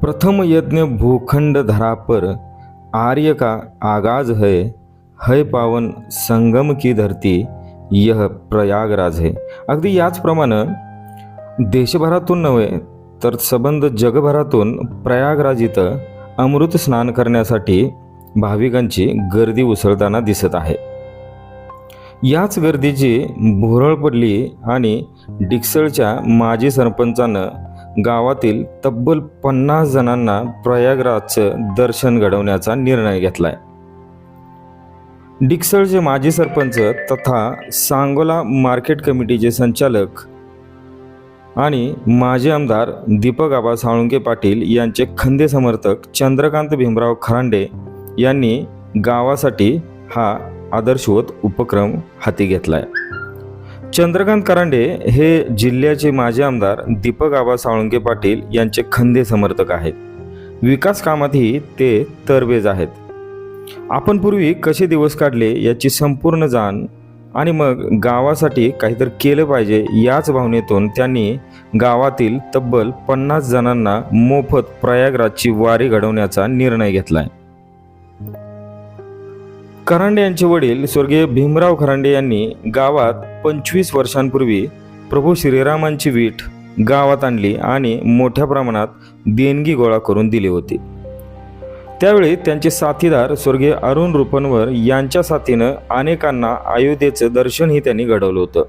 प्रथम यज्ञ भूखंड धरा पर आर्य का आगाज है है पावन संगम की धरती यह प्रयागराज है। अगदी याचप्रमाणे देशभरातून नव्हे तर सबंध जगभरातून प्रयागराज इथं अमृत स्नान करण्यासाठी भाविकांची गर्दी उसळताना दिसत आहे. याच गर्दीची भुरळ पडली आणि डिक्सळच्या माजी सरपंचानं गावातील तब्बल पन्नास जणांना प्रयागराजचं दर्शन घडवण्याचा निर्णय घेतलाय. डिक्सळचे माजी सरपंच तथा सांगोला मार्केट कमिटीचे संचालक आणि माजी आमदार दीपक आबा साळुंके पाटील यांचे खंदे समर्थक चंद्रकांत भीमराव खरांडे यांनी गावासाठी हा आदर्शवत उपक्रम हाती घेतला आहे चंद्रकांत करांडे हे जिल्ह्याचे माजी आमदार दीपक आबा साळुंके पाटील यांचे खंदे समर्थक आहेत. विकास कामातही ते तरबेज आहेत. आपण पूर्वी कसे दिवस काढले याची संपूर्ण जाण आणि मग गावासाठी काहीतरी केलं पाहिजे याच भावनेतून त्यांनी गावातील तब्बल पन्नास जणांना मोफत प्रयागराजची वारी घडवण्याचा निर्णय घेतला आहे खरांडे यांचे वडील स्वर्गीय भीमराव खरांडे यांनी गावात पंचवीस वर्षांपूर्वी प्रभू श्रीरामांची वीट गावात आणली आणि मोठ्या प्रमाणात देणगी गोळा करून दिली होती. त्यावेळी त्यांचे साथीदार स्वर्गीय अरुण रुपनवर यांच्या साथीनं अनेकांना अयोध्येचं दर्शनही त्यांनी घडवलं होतं.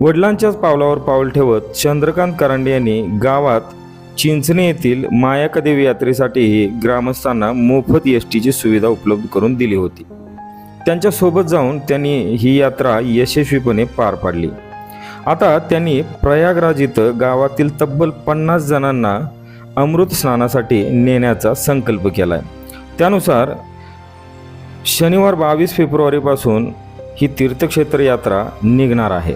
वडिलांच्याच पावलावर पाऊल ठेवत चंद्रकांत करांडे यांनी गावात चिंचणे येथील मायाकदेवी यात्रेसाठीही ग्रामस्थांना मोफत एस टीची सुविधा उपलब्ध करून दिली होती. त्यांच्यासोबत जाऊन त्यांनी ही यात्रा यशस्वीपणे पार पाडली. आता त्यांनी प्रयागराज इथं गावातील तब्बल पन्नास जणांना अमृत स्नानासाठी नेण्याचा संकल्प केला आहे त्यानुसार शनिवार बावीस फेब्रुवारीपासून ही तीर्थक्षेत्र यात्रा निघणार आहे.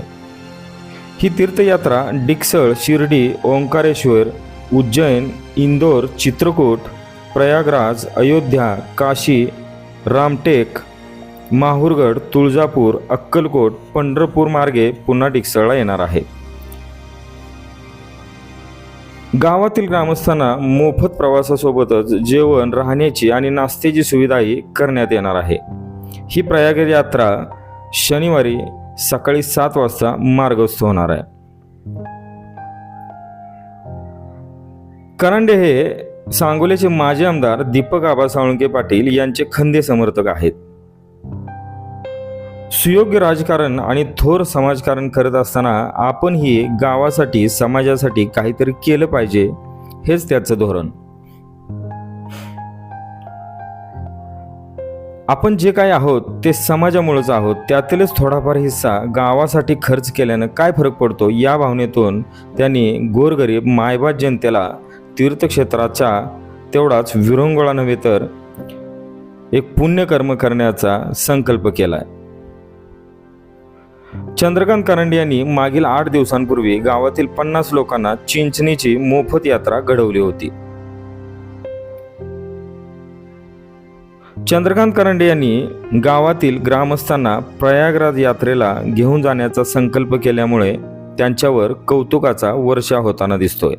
ही तीर्थयात्रा डिक्सळ शिर्डी ओंकारेश्वर उज्जैन इंदोर चित्रकूट प्रयागराज अयोध्या काशी रामटेक माहूरगड तुळजापूर अक्कलकोट पंढरपूर मार्गे पुन्हा डिक्सळला येणार आहे. गावातील ग्रामस्थांना मोफत प्रवासासोबतच जेवण राहण्याची आणि नाश्त्याची सुविधाही करण्यात येणार आहे. ही प्रयाग यात्रा शनिवारी सकाळी सात वाजता मार्गस्थ होणार आहे. करांडे हे सांगोल्याचे माजी आमदार दीपक आबा साळुंके पाटील यांचे खंदे समर्थक आहेत. सुयोग्य राजकारण आणि थोर समाजकारण करत असताना आपणही गावासाठी समाजासाठी काहीतरी केलं पाहिजे हेच त्याचं धोरण. आपण जे काही आहोत ते समाजामुळेच आहोत. त्यातीलच थोडाफार हिस्सा गावासाठी खर्च केल्यानं काय फरक पडतो या भावनेतून त्यांनी गोरगरीब मायबाद जनतेला तीर्थक्षेत्राचा तेवढाच विरंगुळा नव्हे तर एक पुण्यकर्म करण्याचा संकल्प केलाय. चंद्रकांत करंडे यांनी मागील आठ दिवसांपूर्वी गावातील पन्नास लोकांना चिंचणीची मोफत यात्रा घडवली होती. चंद्रकांत करंडे यांनी गावातील ग्रामस्थांना प्रयागराज यात्रेला घेऊन जाण्याचा संकल्प केल्यामुळे त्यांच्यावर कौतुकाचा वर्षा होताना दिसतोय.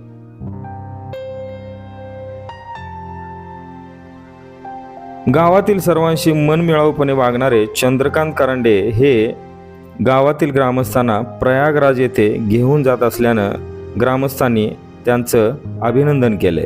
गावातील सर्वांशी मनमिळाऊपणे वागणारे चंद्रकांत करंडे हे गावातील ग्रामस्थांना प्रयागराज येथे घेऊन जात असल्यानं ग्रामस्थांनी त्यांचं अभिनंदन केले